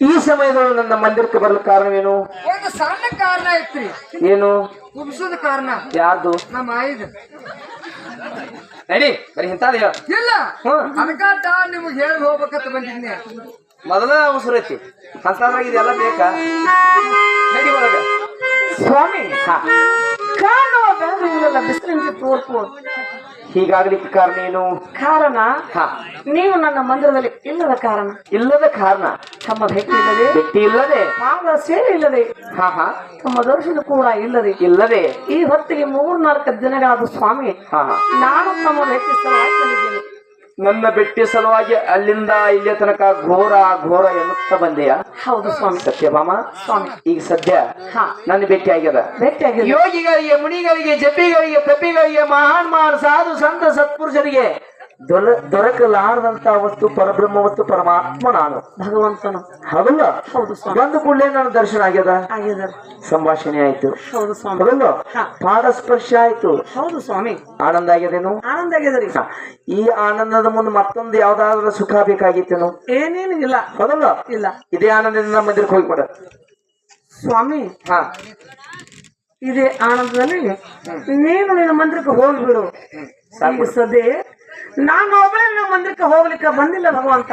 ಈ ಸಮಯದಲ್ಲಿ ನನ್ನ ಮಂದಿರಕ್ಕೆ ಬರಲು ಕಾರಣವೇನು? ಒಂದು ಸಣ್ಣ ಕಾರಣ ಐತ್ರಿ ಏನು? ಕುಬ್ಸೋದ ಕಾರಣ. ಯಾರ್ದು? ನಮ್ಮ ಆಯ್ದ ನಡಿ ಬರೀ ಹೇಳ. ಇಲ್ಲ. ಹ್ಮ್. ನಿಮ್ಗೆ ಹೇಳಿ ಹೋಗ್ಬೇಕಂತ ಬಂದಿದ್ನಿ. ಮೊದಲ ಅವಸರ ಐತಿ ಅಂತದ್ರಾಗ ಇದೆಲ್ಲ ಬೇಕಾ? ನಡಿ ಒಳಗ. ಸ್ವಾಮಿ ಹಾ. ತೋರ್ಪು ಹೀಗಾಗ್ಲಿಕ್ಕೆ ಕಾರಣ ಏನು? ಕಾರಣ? ಹಾ. ನೀವು ನನ್ನ ಮಂದಿರದಲ್ಲಿ ಇಲ್ಲದ ಕಾರಣ. ಇಲ್ಲದ ಕಾರಣ. ತಮ್ಮ ಭೇಟಿ ಇಲ್ಲದೆ ಭೇಟಿ ಇಲ್ಲದೆ. ಪಾದ ಸೇವೆ ಇಲ್ಲದೆ ಹಾ ಹಾ. ತಮ್ಮ ದರ್ಶನ ಕೂಡ ಇಲ್ಲದೆ. ಇಲ್ಲದೆ. ಈ ಹೊತ್ತಿಗೆ ಮೂರ್ನಾಲ್ಕು ದಿನಗಳಾದ ಸ್ವಾಮಿ ನಾನು ತಮ್ಮ ಭೇಟಿ ಸಲುವಾಗಿ ಬಂದಿದ್ದೇನೆ ನನ್ನ ಬೆಟ್ಟಿ ಸಲುವಾಗಿ ಅಲ್ಲಿಂದ ಇಲ್ಲಿಯ ತನಕ ಘೋರ ಘೋರ ಎನ್ನುತ್ತಾ ಬಂದೆಯ? ಹೌದು ಸ್ವಾಮಿ. ಸತ್ಯಭಾಮ ಸ್ವಾಮಿ. ಈಗ ಸದ್ಯ ಹಾ. ನನ್ನ ಭೇಟಿ ಆಗ್ಯದ? ಆಗಿದೆ ಯೋಗಿಗಳಿಗೆ ಮುನಿಗಳಿಗೆ ಜಪಿಗಳಿಗೆ ತಪಿಗಳಿಗೆ ಮಹಾನ್ ಮಹಾನ್ ಸಾಧು ಸಂತ ಸತ್ಪುರುಷರಿಗೆ ದೊರ ದೊರಕಲಾರದಂತ ವಸ್ತು ಪರಬ್ರಹ್ಮ ವಸ್ತು ಪರಮಾತ್ಮ ನಾನು. ಭಗವಂತನು. ಹೌದಲ್ಲ? ಹೌದು ಬಂದ ಕೂಡಲೇ ನನ್ನ ದರ್ಶನ ಆಗ್ಯದ? ಸಂಭಾಷಣೆ ಆಯ್ತು. ಹೌದು ಸ್ವಾಮಿ. ಹೌದಲ್ಲ. ಪಾದ ಸ್ಪರ್ಶ ಆಯ್ತು. ಹೌದು ಸ್ವಾಮಿ. ಆನಂದ ಆಗ್ಯದೇನು? ಆನಂದ ಆಗ್ಯದ್ರಿ. ಈ ಆನಂದದ ಮುಂದೆ ಮತ್ತೊಂದು ಯಾವ್ದಾದ್ರು ಸುಖ ಬೇಕಾಗಿತ್ತೇನು? ಏನೇನು ಇಲ್ಲ. ಹೌದಲ್ಲ ಇಲ್ಲ. ಇದೇ ಆನಂದದಿಂದ ನಮ್ಮ ಮಂದಿರಕ್ಕೆ ಹೋಗ್ಬಿಡ ಸ್ವಾಮಿ. ಹಾ. ಇದೇ ಆನಂದದಲ್ಲಿ ನೀನು ನಿನ್ನ ಮಂದಿರಕ್ಕೆ ಹೋಗ್ಬಿಡು. ಸದೇ ಸದ್ಯ ನಾನು ಒಬ್ಬಳೇ ನಮ್ಮ ಮಂದಿರಕ್ಕೆ ಹೋಗ್ಲಿಕ್ಕೆ ಬಂದಿಲ್ಲ ಭಗವಂತ.